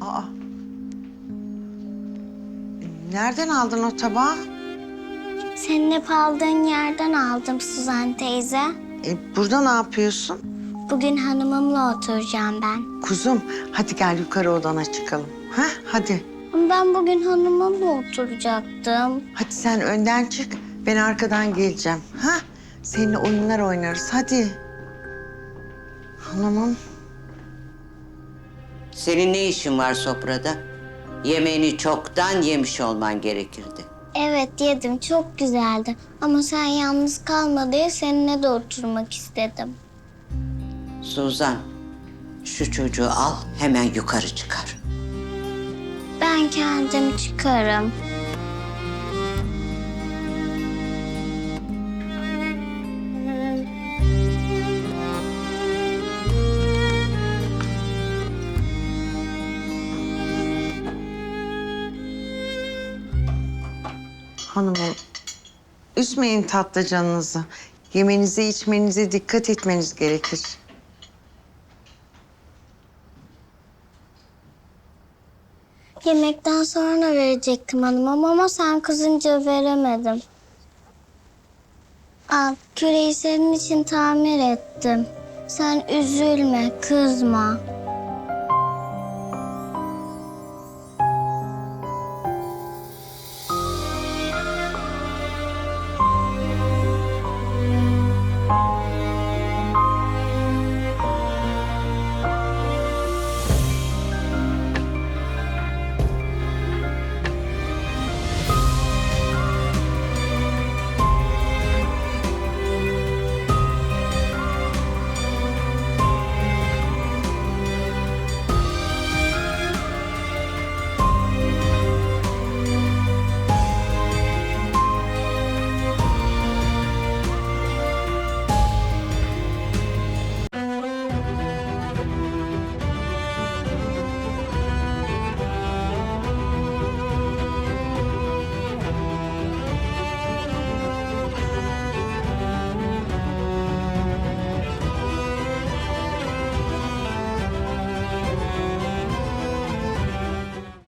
Aa. Nereden aldın o tabağı? Senin hep aldığın yerden aldım Suzan teyze. E, burada ne yapıyorsun? Bugün hanımımla oturacağım ben. Kuzum hadi gel yukarı odana çıkalım. Ha hadi. Ben bugün hanımımla oturacaktım. Hadi sen önden çık. Ben arkadan geleceğim. Ha? Seninle oyunlar oynarız. Hadi. Hanımım. Senin ne işin var sofrada? Yemeğini çoktan yemiş olman gerekirdi. Evet yedim çok güzeldi. Ama sen yalnız kalma diye seninle de oturmak istedim. Suzan, şu çocuğu al hemen yukarı çıkar. Ben kendim çıkarım. Hanımım. Üzmeyin tatlı canınızı. Yemenize içmenize dikkat etmeniz gerekir. Yemekten sonra verecektim hanımım ama sen kızınca veremedim. Al küreyi senin için tamir ettim. Sen üzülme, kızma.